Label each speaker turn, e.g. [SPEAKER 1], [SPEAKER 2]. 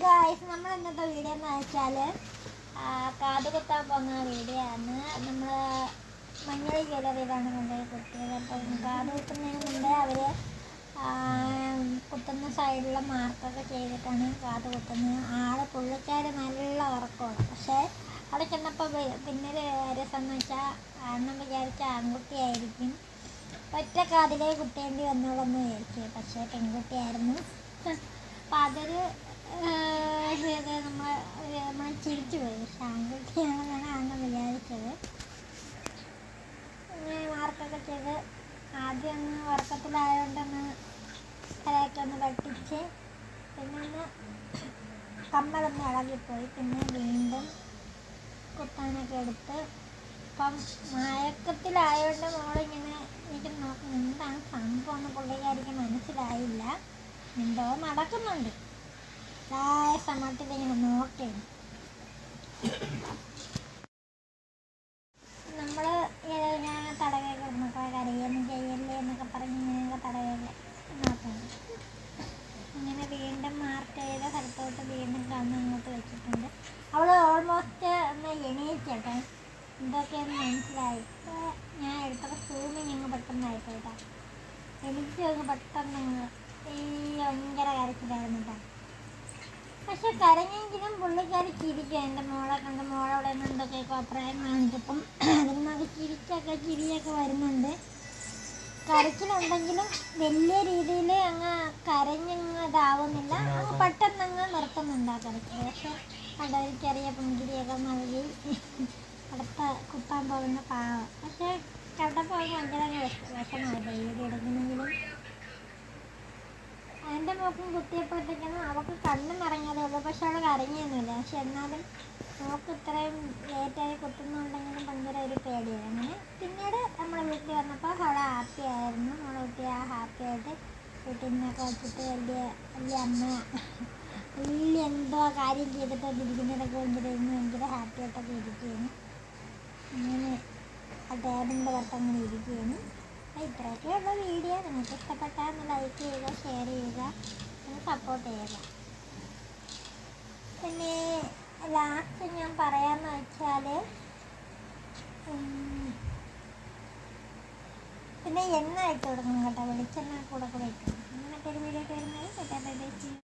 [SPEAKER 1] Guys നമ്മൾ ഇന്നത്തെ video എന്ന് വെച്ചാൽ കാത് കുത്താൻ പോകുന്ന വീഡിയോ ആണ്. നമ്മൾ മഞ്ഞൾ ജ്വല്ലറിയിലാണ് കൊണ്ടുപോയി കുത്തിയത് അപ്പം കാത് കുത്തുന്നതിന് മുമ്പേ അവർ കുത്തുന്ന സൈഡിലുള്ള മാർക്കൊക്കെ ചെയ്തിട്ടാണ് കാത് കുത്തുന്നത്. ആൾ പുള്ളിക്കാർ നല്ല ഉറക്കമാണ്. പക്ഷേ അവിടെ ചെന്നപ്പോൾ പിന്നെ രസം എന്ന് വെച്ചാൽ അണ്ണൻ വിചാരിച്ച ആൺകുട്ടിയായിരിക്കും. ഒറ്റ കാതിലേ കുത്തേണ്ടി വന്നോളെന്ന് വിചാരിച്ചു. പക്ഷേ പെൺകുട്ടിയായിരുന്നു. അപ്പം അതൊരു നമ്മൾ നമ്മൾ ചിരിച്ചു ആദ്യം കമ്മലൊന്ന് ഇളകിപ്പോയി. പിന്നെ വീണ്ടും കുത്താനൊക്കെ എടുത്ത് ഇപ്പം മയക്കത്തിലായതുകൊണ്ട് മോളിങ്ങനെ എനിക്ക് നോക്കും എന്താണ് സംഭവം എന്ന് പുള്ളിക്കാരിക്ക് മനസ്സിലായില്ല. എന്തോ നടക്കുന്നുണ്ട്. സമയത്തിലിങ്ങനെ നോക്കി നമ്മൾ ഞാൻ തടവയൊക്കെ കിടന്നപ്പോൾ കരയൊന്നും ചെയ്യല്ലേ എന്നൊക്കെ പറഞ്ഞ് ഇങ്ങനെയൊക്കെ തടവയൊക്കെ നോക്കുന്നു ഇങ്ങനെ വീണ്ടും മാർക്ക് സ്ഥലത്തോട്ട് വീണ്ടും കണ്ണ് അങ്ങോട്ട് വെച്ചിട്ടുണ്ട്. അവൾ ഓൾമോസ്റ്റ് ഒന്ന് എണീച്ചട്ടെ എന്തൊക്കെയെന്ന് മനസ്സിലായി. ഞാൻ എടുത്തപ്പോൾ സൂമിങ് അങ്ങ് പെട്ടെന്നായി പോയിട്ടാ എനിക്ക് അങ്ങ് പെട്ടെന്ന് ഈ ഭയങ്കര കരച്ചിലായിരുന്നു കേട്ടോ പക്ഷെ കരഞ്ഞെങ്കിലും പുള്ളിക്കാരി ചിരിക്കുക എന്റെ മോളെ കണ്ട് മോളവിടെ നിന്ന് എന്തൊക്കെയൊക്കെ അഭിപ്രായം കാണിച്ചപ്പം അതിന് അത് ചിരിച്ചൊക്കെ ചിരിയൊക്കെ വരുന്നുണ്ട്. കരച്ചിലുണ്ടെങ്കിലും വലിയ രീതിയിൽ അങ്ങ് കരഞ്ഞങ്ങ് അങ്ങ് പെട്ടെന്ന് അങ്ങ് നിർത്തുന്നുണ്ട് ആ കരച്ചിൽ പക്ഷെ അവിടെ ഒരു ചെറിയ പുഞ്ചിരിയൊക്കെ നൽകി അടുത്ത കുത്താൻ പോകുന്ന പാവം. പക്ഷെ കണ്ടപ്പോൾ ഭയങ്കര വിഷമമായി ഡെയിലി എടുക്കുന്നെങ്കിലും മോക്കും കുത്തിയപ്പോഴത്തേക്കാണ് അവൾക്ക് കണ്ണ് നിറഞ്ഞതേ ഉള്ളൂ. പക്ഷെ അവൾ കരഞ്ഞൊന്നുമില്ല പക്ഷെ എന്നാലും നമുക്ക് ഇത്രയും ലേറ്റായി കുത്തുന്നുണ്ടെങ്കിലും ഭയങ്കര ഒരു പേടിയാണ് അങ്ങനെ പിന്നീട് നമ്മൾ വീട്ടിൽ വന്നപ്പോൾ അവൾ ഹാപ്പി ആയിരുന്നു. നമ്മളെ കുട്ടി ആ ഹാപ്പി ആയിട്ട് വീട്ടിൽ നിന്നൊക്കെ വെച്ചിട്ട് വലിയ വലിയ അമ്മ വലിയ എന്തോ കാര്യം ചെയ്തിട്ടൊക്കെ ഇരിക്കുന്നതൊക്കെ ഭയങ്കര ഭയങ്കര ഹാപ്പി ആയിട്ടൊക്കെ ഇരിക്കുകയാണ്. അങ്ങനെ ആ ടേബിളിന്റെ പുറത്ത് അങ്ങനെ ഇരിക്കുകയാണ്. ഇത്രയൊക്കെയുള്ള വീഡിയോ നിങ്ങൾക്ക് ഇഷ്ടപ്പെട്ടാൽ ഒന്ന് ലൈക്ക് ചെയ്യുക ഷെയർ ചെയ്യുക ഒന്ന് സപ്പോർട്ട് ചെയ്യുക. പിന്നെ ലാസ്റ്റ് ഞാൻ പറയാമെന്ന് വെച്ചാൽ പിന്നെ എണ്ണ ഇട്ട് കൊടുക്കണം കേട്ടോ. വെളിച്ചെണ്ണ കൂടെ കൂടെ ഇട്ട് ഒരു വീഡിയോ ഒക്കെ വരുന്നത്